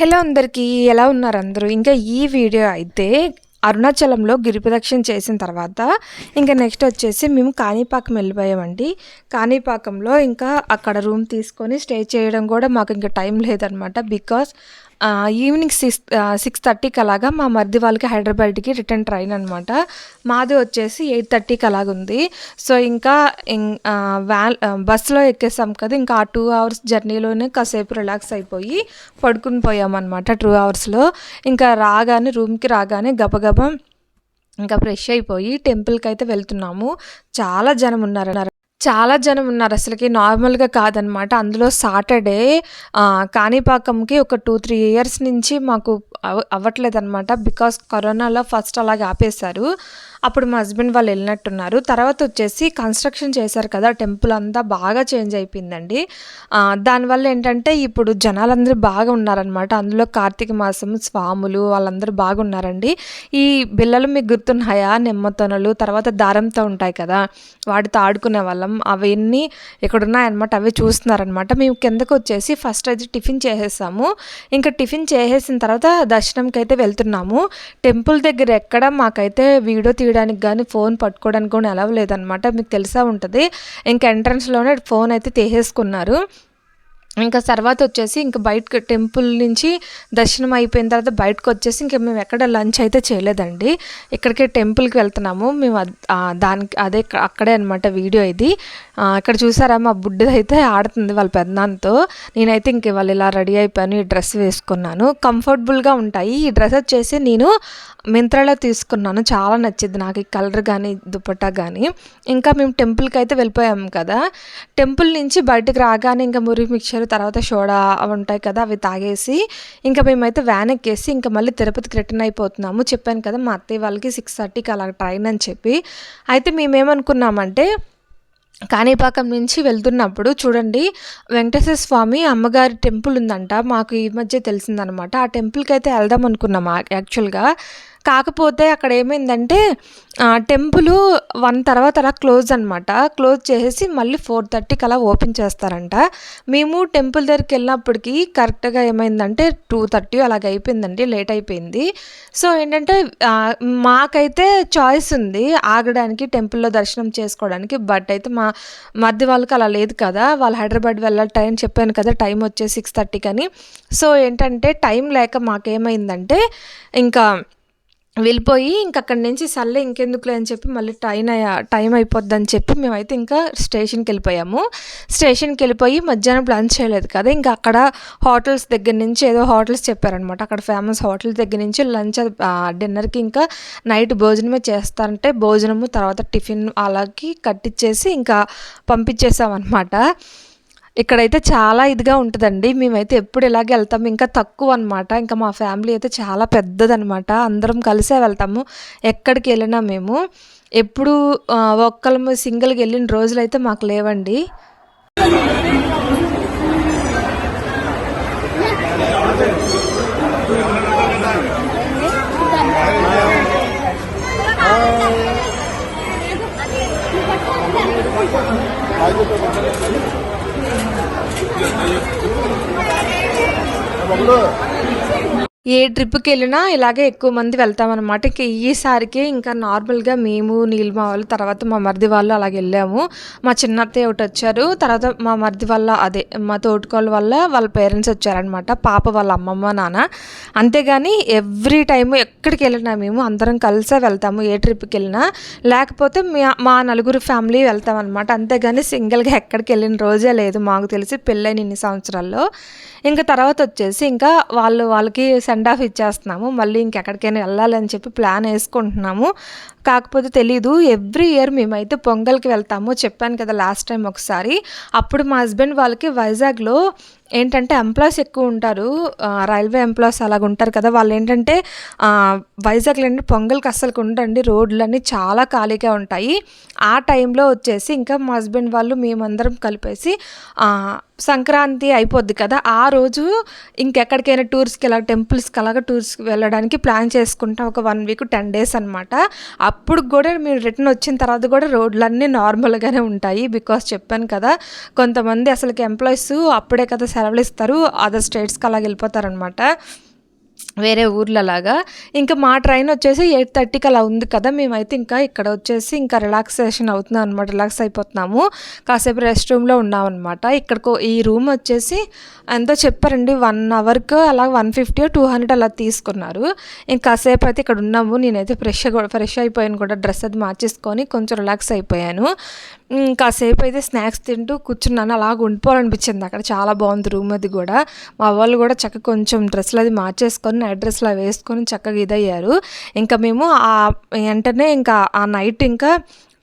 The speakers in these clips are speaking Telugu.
హలో అందరికీ ఎలా ఉన్నారు అందరూ? ఇంకా ఈ వీడియో అయితే అరుణాచలంలో గిరిప్రదక్షిణ చేసిన తర్వాత ఇంకా నెక్స్ట్ వచ్చేసి మేము కాణిపాకం వెళ్ళిపోయామండి. కాణిపాకంలో ఇంకా అక్కడ రూమ్ తీసుకొని స్టే చేయడం కూడా మాకు ఇంకా టైం లేదనమాట బికాస్ ఈవినింగ్ సిక్స్ సిక్స్ థర్టీకి అలాగా మా మరిది వాళ్ళకి హైదరాబాద్కి రిటర్న్ ట్రైన్ అనమాట మాది వచ్చేసి ఎయిట్ థర్టీకి అలాగ ఉంది సో ఇంకా వ్యాన్ బస్సులో ఎక్కేసాం కదా ఇంకా ఆ టూ అవర్స్ జర్నీలోనే కాసేపు రిలాక్స్ అయిపోయి పడుకుని పోయామన్నమాట టూ అవర్స్లో ఇంకా రాగానే రూమ్కి రాగానే గబగబ ఇంకా ఫ్రెష్ అయిపోయి టెంపుల్కి అయితే వెళ్తున్నాము. చాలా జనం ఉన్నారు చాలా జనం ఉన్నారు. అసలుకి నార్మల్గా కాదనమాట. అందులో సాటర్డే కాణిపాకంకి ఒక టూ త్రీ ఇయర్స్ నుంచి మాకు అవ్వట్లేదు అనమాట బికాస్ కరోనాలో ఫస్ట్ అలాగే ఆపేశారు. అప్పుడు మా హస్బెండ్ వాళ్ళు వెళ్ళినట్టున్నారు. తర్వాత వచ్చేసి కన్స్ట్రక్షన్ చేశారు కదా టెంపుల్ అంతా బాగా చేంజ్ అయిపోయిందండి. దానివల్ల ఏంటంటే ఇప్పుడు జనాలందరూ బాగా ఉన్నారనమాట అందులో కార్తీక మాసం స్వాములు వాళ్ళందరూ బాగున్నారండి. ఈ బిల్లలు మీకు గుర్తున్నాయా? నిమ్మతొనలు తర్వాత దారంతో ఉంటాయి కదా వాటితో ఆడుకునే వాళ్ళం. అవన్నీ ఇక్కడ ఉన్నాయన్నమాట అవి చూస్తున్నారనమాట మేము కిందకు వచ్చేసి ఫస్ట్ అయితే టిఫిన్ చేసేసాము. ఇంకా టిఫిన్ చేసేసిన తర్వాత దర్శనంకి అయితే వెళ్తున్నాము. టెంపుల్ దగ్గర ఎక్కడ మాకైతే వీడియో తీయడానికి కానీ ఫోన్ పట్టుకోవడానికి కూడా ఎలా లేదనమాట. మీకు తెలిసే ఉంటుంది. ఇంకా ఎంట్రన్స్లోనే ఫోన్ అయితే తీసేసుకున్నారు. ఇంకా తర్వాత వచ్చేసి ఇంకా బయటకు టెంపుల్ నుంచి దర్శనం అయిపోయిన తర్వాత బయటకు వచ్చేసి ఇంకా మేము ఎక్కడ లంచ్ అయితే చేయలేదండి. ఇక్కడికే టెంపుల్కి వెళ్తున్నాము. మేము దానికి అదే అక్కడే అనమాట వీడియో ఇది. ఇక్కడ చూసారా మా బుడ్డది అయితే ఆడుతుంది వాళ్ళ పెద్దనాన్నతో నేనైతే ఇంక వాళ్ళు ఇలా రెడీ అయిపోయాను ఈ డ్రెస్ వేసుకున్నాను. కంఫర్టబుల్గా ఉంటాయి. ఈ డ్రెస్ వచ్చేసి నేను మింత్రాలో తీసుకున్నాను. చాలా నచ్చింది నాకు ఈ కలర్ కానీ దుపట్టా కానీ ఇంకా మేము టెంపుల్కి అయితే వెళ్ళిపోయాము కదా. టెంపుల్ నుంచి బయటకు రాగానే ఇంకా మురి మిక్చర్ తర్వాత సోడా అవి ఉంటాయి కదా అవి తాగేసి ఇంకా మేమైతే వ్యాన్ ఎక్కేసి ఇంకా మళ్ళీ తిరుపతికి రిటర్న్ అయిపోతున్నాము. చెప్పాను కదా మా అత్తయ్య వాళ్ళకి సిక్స్ థర్టీకి అలా ట్రైన్ అని చెప్పి. అయితే మేమేమనుకున్నామంటే కాణిపాకం నుంచి వెళ్తున్నప్పుడు చూడండి వెంకటేశ్వర స్వామి అమ్మగారి టెంపుల్ ఉందంట మాకు ఈ మధ్య తెలిసిందనమాట. ఆ టెంపుల్కి అయితే వెళ్దాం అనుకున్నాం యాక్చువల్గా కాకపోతే అక్కడ ఏమైందంటే టెంపుల్ వన్ తర్వాత అలా క్లోజ్ అనమాట క్లోజ్ చేసేసి మళ్ళీ ఫోర్ థర్టీకి అలా ఓపెన్ చేస్తారంట. మేము టెంపుల్ దగ్గరికి వెళ్ళినప్పటికీ కరెక్ట్గా ఏమైందంటే టూ థర్టీ అలాగ అయిపోయిందండి లేట్ అయిపోయింది. సో ఏంటంటే మాకైతే చాయిస్ ఉంది ఆగడానికి టెంపుల్లో దర్శనం చేసుకోవడానికి బట్ అయితే మా మధ్య వాళ్ళకి అలా లేదు కదా. వాళ్ళు హైదరాబాద్ వెళ్ళాలి టైం చెప్పాను కదా టైం వచ్చే సిక్స్ థర్టీకి అని. సో ఏంటంటే టైం లేక మాకేమైందంటే ఇంకా వెళ్ళిపోయి ఇంక అక్కడి నుంచి సర్లే ఇంకెందుకులే అని చెప్పి మళ్ళీ టైం టైం అయిపోద్ది అని చెప్పి మేమైతే ఇంకా స్టేషన్కి వెళ్ళిపోయాము. స్టేషన్కి వెళ్ళిపోయి మధ్యాహ్నం లంచ్ చేయలేదు కదా ఇంకా అక్కడ హోటల్స్ దగ్గర నుంచి ఏదో హోటల్స్ చెప్పారనమాట. అక్కడ ఫేమస్ హోటల్స్ దగ్గర నుంచి లంచ్ డిన్నర్కి ఇంకా నైట్ భోజనమే చేస్తారంటే భోజనము తర్వాత టిఫిన్ అలాగే కట్టించేసి ఇంకా పంపించేసామన్నమాట ఇక్కడైతే చాలా ఇదిగా ఉంటుందండి. మేమైతే ఎప్పుడు ఇలాగే వెళ్తాము ఇంకా తక్కువ అనమాట ఇంకా మా ఫ్యామిలీ అయితే చాలా పెద్దదనమాట అందరం కలిసే వెళ్తాము. ఎక్కడికి వెళ్ళినా మేము. ఎప్పుడు ఒక్కళ్ళము సింగిల్కి వెళ్ళిన రోజులు అయితే మాకు లేవండి. ఏ ట్రిప్కి వెళ్ళినా ఇలాగే ఎక్కువ మంది వెళ్తామన్నమాట. ఇక ఈసారికి ఇంకా నార్మల్గా మేము నీలిమ వాళ్ళు తర్వాత మా మరిది వాళ్ళు అలాగే వెళ్ళాము. మా చిన్నత్తయ్య ఒకటి వచ్చారు. తర్వాత మా మరిది వల్ల అదే మా తోటికోళ్ళ వల్ల వాళ్ళ పేరెంట్స్ వచ్చారనమాట పాప వాళ్ళ అమ్మమ్మ నాన్న. అంతేగాని ఎవ్రీ టైము ఎక్కడికి వెళ్ళినా మేము అందరం కలిసే వెళ్తాము ఏ ట్రిప్కి వెళ్ళినా. లేకపోతే మా నలుగురు ఫ్యామిలీ వెళ్తామన్నమాట. అంతేగాని సింగిల్గా ఎక్కడికి వెళ్ళిన రోజే లేదు. మాకు తెలిసి పెళ్ళైన ఇన్ని సంవత్సరాల్లో. ఇంకా తర్వాత వచ్చేసి ఇంకా వాళ్ళు వాళ్ళకి సెండ్ ఆఫ్ ఇచ్చేస్తున్నాము. మళ్ళీ ఇంకెక్కడికైనా వెళ్ళాలని చెప్పి ప్లాన్ వేసుకుంటున్నాము. కాకపోతే తెలీదు ఎవ్రీ ఇయర్ మేమైతే పొంగల్కి వెళ్తాము. చెప్పాను కదా లాస్ట్ టైం ఒకసారి. అప్పుడు మా హస్బెండ్ వాళ్ళకి వైజాగ్లో ఏంటంటే ఎంప్లాయీస్ ఎక్కువ ఉంటారు. రైల్వే ఎంప్లాయీస్ అలాగ ఉంటారు కదా. వాళ్ళు ఏంటంటే వైజాగ్లో ఏంటంటే పొంగల్కి అస్సలు ఉండండి రోడ్లన్నీ చాలా ఖాళీగా ఉంటాయి. ఆ టైంలో వచ్చేసి ఇంకా మా హస్బెండ్ వాళ్ళు మేమందరం కలిపేసి సంక్రాంతి అయిపోద్ది కదా. ఆ రోజు ఇంకెక్కడికైనా టూర్స్కి ఇలా టెంపుల్స్కి అలాగా టూర్స్కి వెళ్ళడానికి ప్లాన్ చేసుకుంటాం. ఒక వన్ వీక్ టెన్ డేస్ అనమాట అప్పుడు కూడా మీరు రిటర్న్ వచ్చిన తర్వాత కూడా రోడ్లన్నీ నార్మల్గానే ఉంటాయి. బికాస్ చెప్పాను కదా కొంతమంది అసలుకి ఎంప్లాయీస్ అప్పుడే కదా సెలవులు ఇస్తారు. అదర్ స్టేట్స్కి అలాగ వెళ్ళిపోతారనమాట. వేరే ఊర్లలాగా. ఇంకా మా ట్రైన్ వచ్చేసి ఎయిట్ థర్టీకి అలా ఉంది కదా మేమైతే ఇంకా ఇక్కడ వచ్చేసి ఇంకా రిలాక్సేషన్ అవుతున్నాం అనమాట రిలాక్స్ అయిపోతున్నాము. కాసేపు రెస్ట్ రూమ్లో ఉన్నాం అనమాట ఇక్కడికి ఈ రూమ్ వచ్చేసి ఎంతో చెప్పారండి వన్ అవర్కి అలా వన్ ఫిఫ్టీ టూ హండ్రెడ్ అలా తీసుకున్నారు. ఇంకా కాసేపు అయితే ఇక్కడ ఉన్నాము నేనైతే ఫ్రెష్ ఫ్రెష్ అయిపోయాను కూడా డ్రెస్ అది మార్చేసుకొని కొంచెం రిలాక్స్ అయిపోయాను. కాసేపు అయితే స్నాక్స్ తింటూ కూర్చున్నాను అలాగ ఉండిపోవాలనిపించింది అక్కడ చాలా బాగుంది రూమ్ అది కూడా. మా వాళ్ళు కూడా చక్కగా కొంచెం డ్రెస్సులు అది మార్చేసుకొని నైట్ డ్రెస్లు వేసుకొని చక్కగా ఇదయ్యారు. ఇంకా మేము ఆ వెంటనే ఇంకా ఆ నైట్ ఇంకా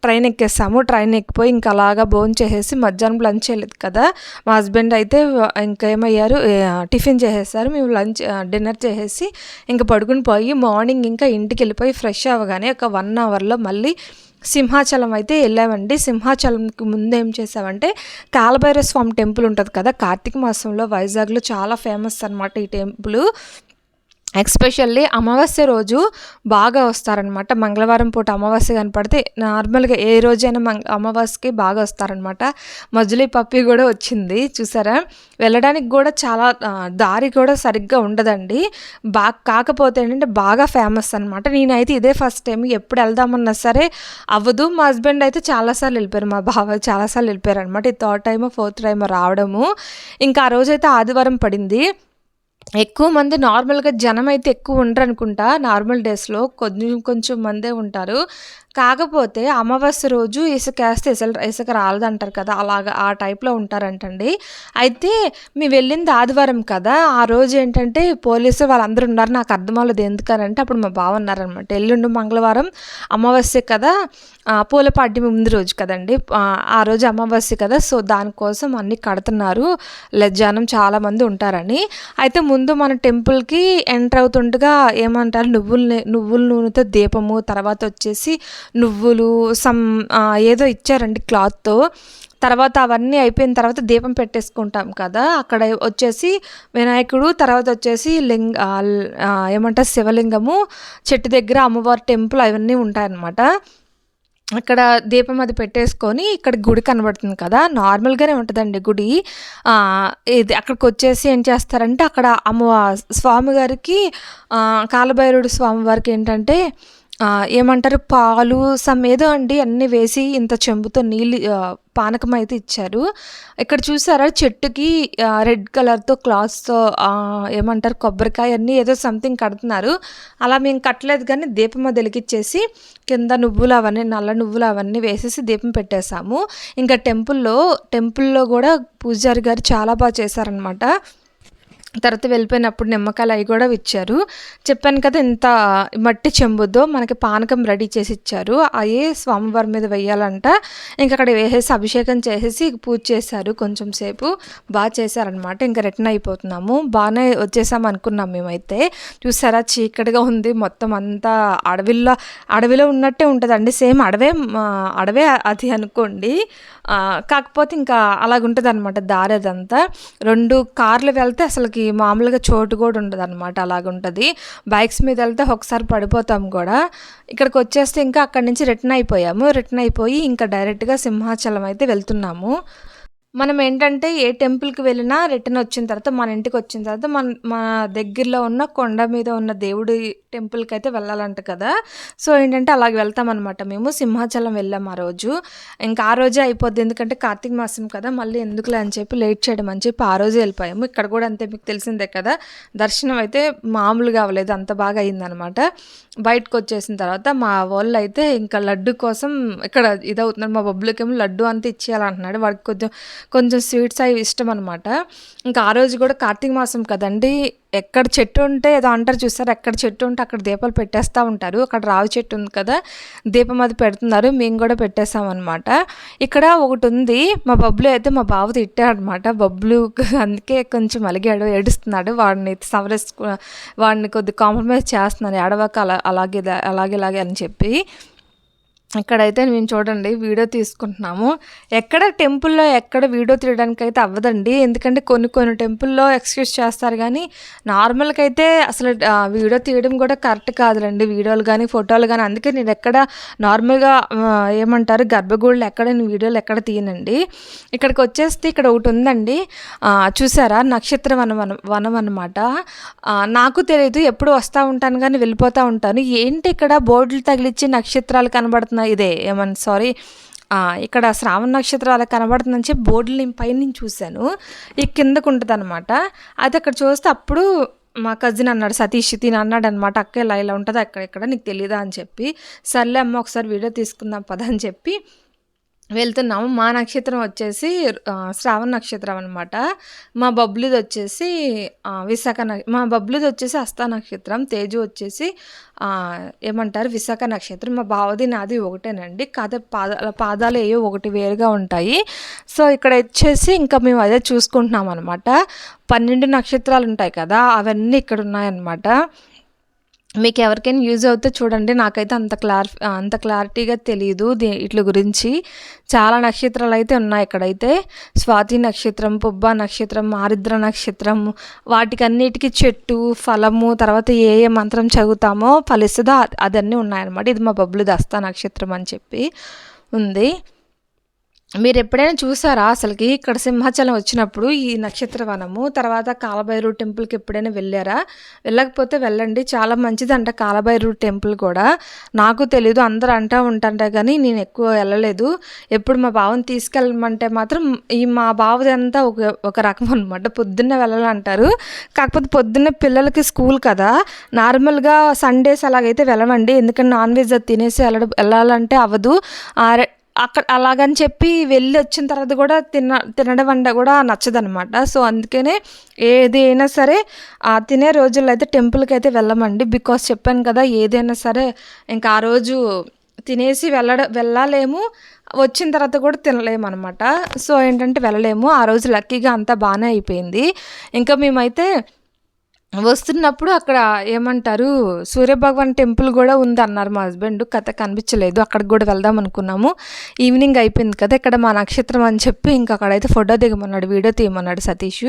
ట్రైన్ ఎక్కేసాము. ట్రైన్ ఎక్కిపోయి ఇంకా అలాగా భోజనం చేసేసి మధ్యాహ్నం లంచ్ చేయలేదు కదా. మా హస్బెండ్ అయితే ఇంకా ఏమయ్యారు? టిఫిన్ చేసేసారు. మేము లంచ్ డిన్నర్ చేసేసి ఇంకా పడుకుని పోయి మార్నింగ్ ఇంకా ఇంటికి వెళ్ళిపోయి ఫ్రెష్ అవ్వగానే ఒక వన్ అవర్లో మళ్ళీ సింహాచలం అయితే వెళ్ళామండి. సింహాచలంకి ముందు ఏం చేసామంటే కాలభైరవ స్వామి టెంపుల్ ఉంటుంది కదా. కార్తీక మాసంలో వైజాగ్లో చాలా ఫేమస్ అనమాట ఈ టెంపుల్. ఎక్స్పెషల్లీ అమావాస్య రోజు బాగా వస్తారనమాట మంగళవారం పూట అమావాస్య కనపడితే నార్మల్గా ఏ రోజైనా మంగ అమావాస్యకి బాగా వస్తారనమాట మజిలీ పప్పి కూడా వచ్చింది. చూసారా? వెళ్ళడానికి కూడా చాలా దారి కూడా సరిగ్గా ఉండదండి. బాగా కాకపోతే ఏంటంటే బాగా ఫేమస్ అనమాట నేనైతే ఇదే ఫస్ట్ టైం ఎప్పుడు వెళ్దామన్నా సరే అవ్వదు. మా హస్బెండ్ అయితే చాలాసార్లు వెళ్ళిపోయారు. మా బావ చాలాసార్లు వెళ్ళిపోయారు అనమాట ఈ థర్డ్ టైమో ఫోర్త్ టైమో రావడము. ఇంకా ఆ రోజైతే ఆదివారం పడింది. ఎక్కువ మంది నార్మల్గా జనం అయితే ఎక్కువ ఉండరు అనుకుంటా నార్మల్ డేస్లో. కొంచెం కొంచెం మందే ఉంటారు. కాకపోతే అమావాస్య రోజు ఇసుకేస్తే ఇసలు ఇసుక ఇసుక రాలదంటారు కదా అలాగా ఆ టైప్లో ఉంటారంటండి. అయితే మేము వెళ్ళింది ఆదివారం కదా ఆ రోజు ఏంటంటే పోలీసు వాళ్ళందరూ ఉన్నారు నాకు అర్థం అవ్వలేదు ఎందుకనంటే అప్పుడు మా బావ ఉన్నారనమాట. ఎల్లుండి మంగళవారం అమావాస్య కదా పూల పాడ్యం ముందు రోజు కదండి ఆ, రోజు అమావాస్య కదా సో దానికోసం అన్నీ కడుతున్నారు లజ్జానం చాలామంది ఉంటారని. అయితే ముందు మన టెంపుల్కి ఎంటర్ అవుతుండగా ఏమంటారు నువ్వుల నువ్వుల నూనెతో దీపము తర్వాత వచ్చేసి నువ్వులు సమ్ ఏదో ఇచ్చారండి క్లాత్తో. తర్వాత అవన్నీ అయిపోయిన తర్వాత దీపం పెట్టేసుకుంటాం కదా. అక్కడ వచ్చేసి వినాయకుడు తర్వాత వచ్చేసి లింగ ఏమంటారు శివలింగము చెట్టు దగ్గర అమ్మవారి టెంపుల్ అవన్నీ ఉంటాయన్నమాట. అక్కడ దీపం అది పెట్టేసుకొని ఇక్కడ గుడి కనబడుతుంది కదా. నార్మల్గానే ఉంటుందండి గుడి. ఇది అక్కడికి వచ్చేసి ఏం చేస్తారంటే అక్కడ అమ్మ స్వామివారికి కాలభైరుడు స్వామివారికి ఏంటంటే ఏమంటారు? పాలు సమ్ ఏదో అండి అన్నీ వేసి ఇంత చెంబుతో నీళ్ళు పానకం అయితే ఇచ్చారు. ఇక్కడ చూసారా? చెట్టుకి రెడ్ కలర్తో క్లాత్స్తో ఏమంటారు? కొబ్బరికాయ అన్నీ ఏదో సంథింగ్ కడుతున్నారు. అలా మేము కట్టలేదు కానీ దీపం వెలిగిచ్చేసి కింద నువ్వులు అవన్నీ నల్ల నువ్వులు అవన్నీ వేసేసి దీపం పెట్టేశాము. ఇంకా టెంపుల్లో టెంపుల్లో కూడా పూజారి గారు చాలా బాగా చేశారనమాట తర్వాత వెళ్ళిపోయినప్పుడు నిమ్మకాయలు అవి కూడా ఇచ్చారు చెప్పాను కదా ఇంత మట్టి చెంబుతో మనకి పానకం రెడీ చేసి ఇచ్చారు. అవి స్వామివారి మీద వేయాలంట ఇంకా అక్కడ వేసేసి అభిషేకం చేసేసి పూజ చేశారు కొంచెం సేపు. బాగా చేశారనమాట ఇంకా రిటర్న్ అయిపోతున్నాము. బాగానే వచ్చేసాం అనుకున్నాం మేమైతే. చూసారా చీకటిగా ఉంది. మొత్తం అంతా అడవిలో అడవిలో ఉన్నట్టే ఉంటుందండి. సేమ్ అడవే అడవే అది అనుకోండి. కాకపోతే ఇంకా అలాగుంటుంది అనమాట దారి అదంతా రెండు కార్లు వెళ్తే అసలుకి మామూలుగా చోటు కూడా ఉండదు అనమాట అలాగుంటుంది. బైక్స్ మీద వెళ్తే ఒకసారి పడిపోతాం కూడా. ఇక్కడికి వచ్చేస్తే ఇంకా అక్కడి నుంచి రిటర్న్ అయిపోయాము. రిటర్న్ అయిపోయి ఇంకా డైరెక్ట్గా సింహాచలం అయితే వెళ్తున్నాము. మనం ఏంటంటే ఏ టెంపుల్కి వెళ్ళినా రిటర్న్ వచ్చిన తర్వాత మన ఇంటికి వచ్చిన తర్వాత మన మన దగ్గరలో ఉన్న కొండ మీద ఉన్న దేవుడి టెంపుల్కి అయితే వెళ్ళాలంట కదా. సో ఏంటంటే అలాగ వెళ్తామన్నమాట మేము. సింహాచలం వెళ్ళాం ఆ రోజు. ఇంకా ఆ రోజే అయిపోద్ది. ఎందుకంటే కార్తీక మాసం కదా. మళ్ళీ ఎందుకులే అని చెప్పి లేట్ చేయడం అని చెప్పి ఆ రోజే వెళ్ళిపోయాము. ఇక్కడ కూడా అంతే మీకు తెలిసిందే కదా. దర్శనం అయితే మామూలుగా అవ్వలేదు. అంత బాగా అయిందనమాట బయటకు వచ్చేసిన తర్వాత మా వాళ్ళు అయితే ఇంకా లడ్డు కోసం ఇక్కడ ఇదవుతున్నారు. మా బొబ్బులకేమో లడ్డు అంతా ఇచ్చేయాలంటున్నాడు. వాడికి కొంచెం కొంచెం స్వీట్స్ అవి ఇష్టం అనమాట ఇంకా ఆ రోజు కూడా కార్తీక మాసం కదండి ఎక్కడ చెట్టు ఉంటే ఏదో అంటారు చూస్తారు ఎక్కడ చెట్టు ఉంటే అక్కడ దీపాలు పెట్టేస్తూ ఉంటారు. అక్కడ రావి చెట్టు ఉంది కదా దీపం అది పెడుతున్నారు మేము కూడా పెట్టేసాం అనమాట ఇక్కడ ఒకటి ఉంది మా బబ్బులు అయితే మా బావ తిట్టాడనమాట బబ్బులు అందుకే కొంచెం అలిగాడు ఏడుస్తున్నాడు. వాడిని సవరేసు వాడిని కొద్ది కాంప్రమైజ్ చేస్తున్నాను ఏడవక అలా అలాగే అలాగేలాగే అలాగే ఇలాగే అని చెప్పి. ఇక్కడైతే మేము చూడండి వీడియో తీసుకుంటున్నాము. ఎక్కడ టెంపుల్లో ఎక్కడ వీడియో తీయడానికి అయితే అవ్వదండి. ఎందుకంటే కొన్ని కొన్ని టెంపుల్లో ఎక్స్క్యూజ్ చేస్తారు కానీ నార్మల్గా అయితే అసలు వీడియో తీయడం కూడా కరెక్ట్ కాదులండి. వీడియోలు కానీ ఫోటోలు కానీ అందుకే నేను ఎక్కడ నార్మల్గా ఏమంటారు గర్భగుడిలో ఎక్కడ నేను వీడియోలు ఎక్కడ తీయనండి. ఇక్కడికి వచ్చేస్తే ఇక్కడ ఒకటి ఉందండి. చూసారా? నక్షత్ర వనం వనం వనం అనమాట నాకు తెలియదు ఎప్పుడు వస్తూ ఉంటాను కానీ వెళ్ళిపోతూ ఉంటాను. ఏంటి ఇక్కడ బోర్డులు తగిలిచ్చి నక్షత్రాలు కనబడుతున్నాయి? ఇదే ఏమన్నా సారీ ఇక్కడ శ్రావణ నక్షత్రం అలా కనబడుతుందని చెప్పి బోర్డులు నేను పైన చూశాను. ఈ కిందకు ఉంటుంది అనమాట అది అక్కడ చూస్తే అప్పుడు మా కజిన్ అన్నాడు సతీష్ తిని అన్నాడు అనమాట అక్క ఇలా ఇలా ఉంటుంది అక్కడ ఇక్కడ నీకు తెలియదా అని చెప్పి. సర్లే అమ్మ ఒకసారి వీడియో తీసుకుందాం పద అని చెప్పి వెళ్తున్నాము. మా నక్షత్రం వచ్చేసి శ్రావణ నక్షత్రం అనమాట మా బబ్లుది వచ్చేసి విశాఖ మా బబ్లుది వచ్చేసి హస్త నక్షత్రం. తేజు వచ్చేసి ఏమంటారు? విశాఖ నక్షత్రం. మా బావది నాది ఒకటేనండి. కాదే పాదాల పాదాలు ఏవో ఒకటి వేరుగా ఉంటాయి. సో ఇక్కడ వచ్చేసి ఇంకా మేము అదే చూసుకుంటున్నాం అనమాట పన్నెండు నక్షత్రాలు ఉంటాయి కదా అవన్నీ ఇక్కడ ఉన్నాయన్నమాట. మీకు ఎవరికైనా యూజ్ అవుతే చూడండి. నాకైతే అంత క్లారి అంత క్లారిటీగా తెలియదు దీ వీటి గురించి. చాలా నక్షత్రాలు అయితే ఉన్నాయి ఇక్కడైతే. స్వాతి నక్షత్రం పుబ్బ నక్షత్రం ఆరిద్ర నక్షత్రం వాటికన్నిటికీ చెట్టు ఫలము తర్వాత ఏ ఏ మంత్రం చదువుతామో ఫలిస్తుందో అదన్నీ ఉన్నాయన్నమాట. ఇది మా బబ్బులు దస్తా నక్షత్రం అని చెప్పి ఉంది. మీరు ఎప్పుడైనా చూసారా? అసలుకి ఇక్కడ సింహాచలం వచ్చినప్పుడు ఈ నక్షత్ర వనము తర్వాత కాలభైరు టెంపుల్కి ఎప్పుడైనా వెళ్ళారా? వెళ్ళకపోతే వెళ్ళండి. చాలా మంచిదంట కాలభైరు టెంపుల్ కూడా. నాకు తెలీదు అందరూ అంటూ ఉంటాంటే కానీ నేను ఎక్కువ వెళ్ళలేదు. ఎప్పుడు మా బావని తీసుకెళ్ళమంటే మాత్రం ఈ మా బావది అంతా ఒక ఒక రకం అనమాట పొద్దున్నే వెళ్ళాలంటారు. కాకపోతే పొద్దున్న పిల్లలకి స్కూల్ కదా. నార్మల్గా సండేస్ అలాగైతే వెళ్ళమండి. ఎందుకంటే నాన్ వెజ్ అది తినేసి వెళ్ళడం వెళ్ళాలంటే అవ్వదు అక్కడ అలాగని చెప్పి వెళ్ళి వచ్చిన తర్వాత కూడా తిన తినడం అంటే కూడా నచ్చదనమాట సో అందుకనే ఏది అయినా సరే ఆ తినే రోజుల్లో అయితే టెంపుల్కి అయితే వెళ్ళమండి. బికాస్ చెప్పాను కదా ఏదైనా సరే ఇంకా ఆ రోజు తినేసి వెళ్ళడ వెళ్ళలేము. వచ్చిన తర్వాత కూడా తినలేము అనమాట సో ఏంటంటే వెళ్ళలేము. ఆ రోజు లక్కీగా అంతా బాగానే అయిపోయింది. ఇంకా మేమైతే వస్తున్నప్పుడు అక్కడ ఏమంటారు సూర్యభగవాన్ టెంపుల్ కూడా ఉంది అన్నారు మా హస్బెండ్. కథ కనిపించలేదు. అక్కడికి కూడా వెళ్దాం అనుకున్నాము. ఈవినింగ్ అయిపోయింది కదా ఇక్కడ మా నక్షత్రం అని చెప్పి ఇంకా అక్కడైతే ఫోటో దిగమన్నాడు వీడియో తీయమన్నాడు సతీష్.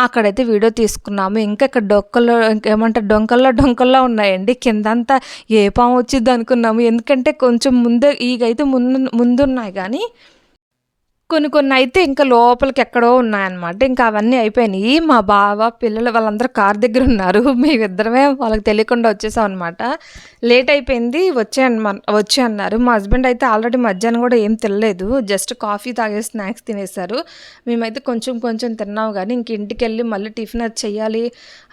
అక్కడైతే వీడియో తీసుకున్నాము. ఇంకా ఇక్కడ డొక్కల్లో ఇంకేమంటారు డొంకల్లో డొంకల్లో ఉన్నాయండి. కిందంతా ఏ పాము వచ్చింది అనుకున్నాము. ఎందుకంటే కొంచెం ముందే ఈగైతే ముందు ముందున్నాయి కానీ కొన్ని కొన్ని అయితే ఇంకా లోపలికి ఎక్కడో ఉన్నాయన్నమాట. ఇంకా అవన్నీ అయిపోయినాయి. మా బావ పిల్లలు వాళ్ళందరూ కార్ దగ్గర ఉన్నారు. మేమిద్దరమే వాళ్ళకి తెలియకుండా వచ్చేసాం అనమాట లేట్ అయిపోయింది. వచ్చే వచ్చే అన్నారు. మా హస్బెండ్ అయితే ఆల్రెడీ మధ్యాహ్నం కూడా ఏం తినలేదు. జస్ట్ కాఫీ తాగే స్నాక్స్ తినేశారు. మేమైతే కొంచెం కొంచెం తిన్నాము కానీ ఇంక ఇంటికి వెళ్ళి మళ్ళీ టిఫిన్ అది చేయాలి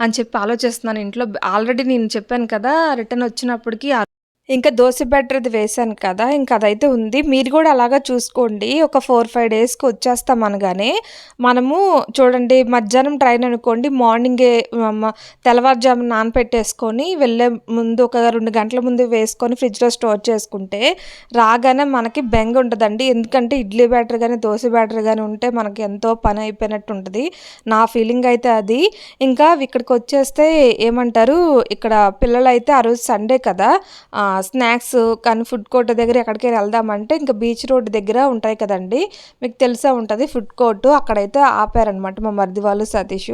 అని చెప్పి ఆలోచిస్తున్నాను. ఇంట్లో ఆల్రెడీ నేను చెప్పాను కదా రిటర్న్ వచ్చినప్పటికీ ఇంకా దోశ బ్యాటర్ అది వేశాను కదా ఇంకా అదైతే ఉంది. మీరు కూడా అలాగా చూసుకోండి. ఒక ఫోర్ ఫైవ్ డేస్కి వచ్చేస్తాం అనగానే మనము చూడండి మధ్యాహ్నం ట్రైన్ అనుకోండి మార్నింగే మ- తెల్లవారుజామున నానపెట్టేసుకొని వెళ్ళే ముందు ఒక రెండు గంటల ముందు వేసుకొని ఫ్రిడ్జ్లో స్టోర్ చేసుకుంటే రాగానే మనకి బెంగ ఉంటుందండి ఎందుకంటే ఇడ్లీ బ్యాటర్ కానీ దోశ బ్యాటర్ కానీ ఉంటే మనకి ఎంతో పని అయిపోయినట్టు ఉంటుంది. నా ఫీలింగ్ అయితే అది. ఇంకా ఇక్కడికి వచ్చేస్తే ఏమంటారు ఇక్కడ పిల్లలు అయితే ఆ రోజు సండే కదా స్నాక్స్ కానీ ఫుడ్ కోర్ట్ దగ్గర ఎక్కడికి వెళ్దామంటే ఇంకా బీచ్ రోడ్ దగ్గర ఉంటాయి కదండి. మీకు తెలిసే ఉంటుంది ఫుడ్ కోర్టు. అక్కడైతే ఆపారనమాట మా మరిది వాళ్ళు సతీష్.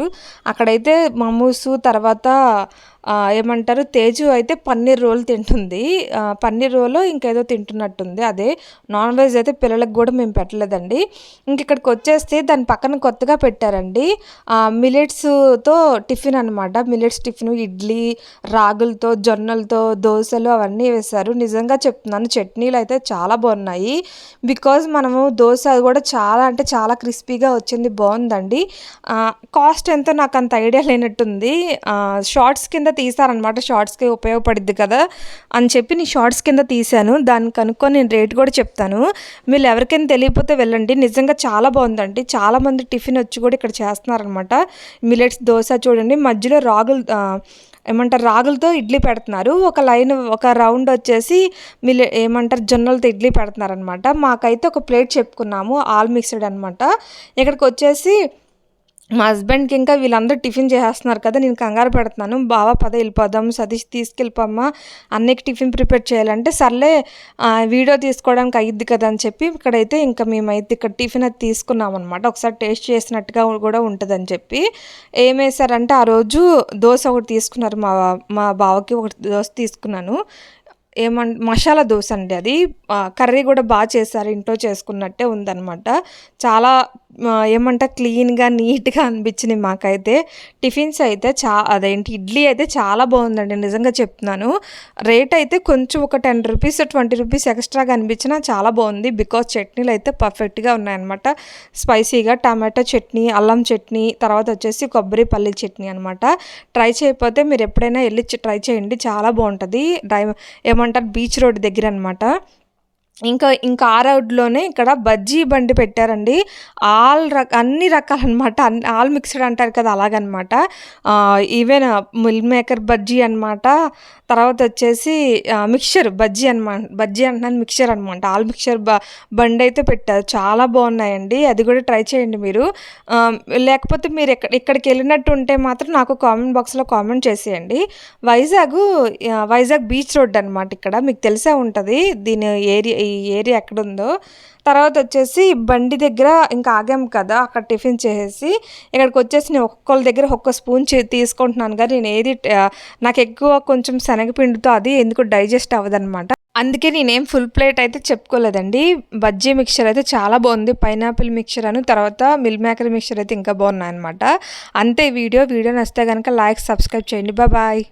అక్కడైతే మమూసు తర్వాత ఏమంటారు తేజు అయితే పన్నీర్ రోల్ తింటుంది. పన్నీర్ రోల్ ఇంకేదో తింటున్నట్టుంది అదే. నాన్ వెజ్ అయితే పిల్లలకు కూడా మేము పెట్టలేదండి. ఇంక ఇక్కడికి వచ్చేస్తే దాని పక్కన కొత్తగా పెట్టారండి. మిలెట్స్తో టిఫిన్ అనమాట మిలెట్స్ టిఫిన్ ఇడ్లీ రాగులతో జొన్నలతో దోశలు అవన్నీ వేశారు. నిజంగా చెప్తున్నాను చట్నీలు అయితే చాలా బాగున్నాయి. బికాజ్ మనము దోశ అది కూడా చాలా అంటే చాలా క్రిస్పీగా వచ్చింది బాగుందండి. కాస్ట్ ఎంతో నాకు అంత ఐడియా లేనట్టుంది. షార్ట్స్ కింద తీసారనమాట షార్ట్స్కి ఉపయోగపడిద్ది కదా అని చెప్పి నేను షార్ట్స్ కింద తీశాను. దాన్ని కనుక్కొని నేను రేట్ కూడా చెప్తాను. మీరు ఎవరికైనా తెలియకపోతే వెళ్ళండి. నిజంగా చాలా బాగుందండి. చాలామంది టిఫిన్ వచ్చి కూడా ఇక్కడ చేస్తున్నారనమాట మిలెట్స్ దోశ చూడండి. మధ్యలో రాగులు ఏమంటారు రాగులతో ఇడ్లీ పెడుతున్నారు. ఒక లైన్ ఒక రౌండ్ వచ్చేసి మిల్లె ఏమంటారు జొన్నలతో ఇడ్లీ పెడుతున్నారనమాట మాకైతే ఒక ప్లేట్ చెప్పుకున్నాము ఆల్ మిక్స్డ్ అనమాట ఇక్కడికి వచ్చేసి మా హస్బెండ్కి ఇంకా వీళ్ళందరూ టిఫిన్ చేసేస్తున్నారు కదా నేను కంగారు పెడుతున్నాను. బావ పద వెళ్ళిపోదాం సతీష్ తీసుకెళ్ళిపోమ్మా అన్నయ్యకి టిఫిన్ ప్రిపేర్ చేయాలంటే సర్లే వీడియో తీసుకోవడానికి అయ్యిద్ది కదా అని చెప్పి ఇక్కడైతే ఇంకా మేమైతే ఇక్కడ టిఫిన్ అది తీసుకున్నాం అనమాట ఒకసారి టేస్ట్ చేసినట్టుగా కూడా ఉంటుందని చెప్పి ఏం ఆ రోజు దోశ ఒకటి తీసుకున్నారు మా మా బావకి ఒకటి దోశ తీసుకున్నాను. ఏమన్ మసాలా దోశ అండి అది కర్రీ కూడా బాగా చేశారు ఇంట్లో చేసుకున్నట్టే ఉందనమాట చాలా ఏమంట క్లీన్గా నీట్గా అనిపించింది మాకైతే. టిఫిన్స్ అయితే చా అదేంటి ఇడ్లీ అయితే చాలా బాగుందండి నిజంగా చెప్తున్నాను. రేట్ అయితే కొంచెం ఒక టెన్ రూపీస్ ట్వంటీ రూపీస్ ఎక్స్ట్రాగా అనిపించినా చాలా బాగుంది. బికాస్ చట్నీలు అయితే పర్ఫెక్ట్గా ఉన్నాయన్నమాట. స్పైసీగా టమాటో చట్నీ అల్లం చట్నీ తర్వాత వచ్చేసి కొబ్బరి పల్లి చట్నీ అనమాట ట్రై చేయకపోతే మీరు ఎప్పుడైనా వెళ్ళి ట్రై చేయండి చాలా బాగుంటుంది. డై ఏమంటారు? బీచ్ రోడ్ దగ్గర అనమాట ఇంకా ఇంకా ఆ రోడ్లోనే ఇక్కడ బజ్జీ బండి పెట్టారండి. ఆల్ రక అన్ని రకాలు అనమాట ఆల్ మిక్స్డ్ అంటారు కదా అలాగనమాట ఈవెన్ మిల్ మేకర్ బజ్జీ అనమాట తర్వాత వచ్చేసి మిక్చర్ బజ్జీ అనమాట బజ్జీ అంటున్నాను మిక్చర్ అనమాట ఆల్ మిక్చర్ బ బండి అయితే పెట్టారు. చాలా బాగున్నాయండి. అది కూడా ట్రై చేయండి మీరు. లేకపోతే మీరు ఎక్కడ ఇక్కడికి వెళ్ళినట్టు ఉంటే మాత్రం నాకు కామెంట్ బాక్స్లో కామెంట్ చేసేయండి. వైజాగ్ వైజాగ్ బీచ్ రోడ్ అనమాట ఇక్కడ. మీకు తెలిసే ఉంటుంది. దీని ఏరియా ఈ ఏరియా ఎక్కడ ఉందో తర్వాత వచ్చేసి బండి దగ్గర ఇంకా ఆగాం కదా అక్కడ టిఫిన్ చేసేసి ఇక్కడికి వచ్చేసి నేను ఒక్కొక్కళ్ళ దగ్గర ఒక్క స్పూన్ చే- తీసుకుంటున్నాను కానీ నేను ఏది నాకు ఎక్కువ కొంచెం శనగపిండితో అది ఎందుకు డైజెస్ట్ అవ్వదనమాట అందుకే నేనేం ఫుల్ ప్లేట్ అయితే చెప్పుకోలేదండి. బజ్జీ మిక్చర్ అయితే చాలా బాగుంది. పైనాపిల్ మిక్చర్ అని తర్వాత మిల్ మేకర్ మిక్చర్ అయితే ఇంకా బాగున్నాయి అనమాట అంతే వీడియో. వీడియో నచ్చితే కనుక లైక్ సబ్స్క్రైబ్ చేయండి. బాయ్.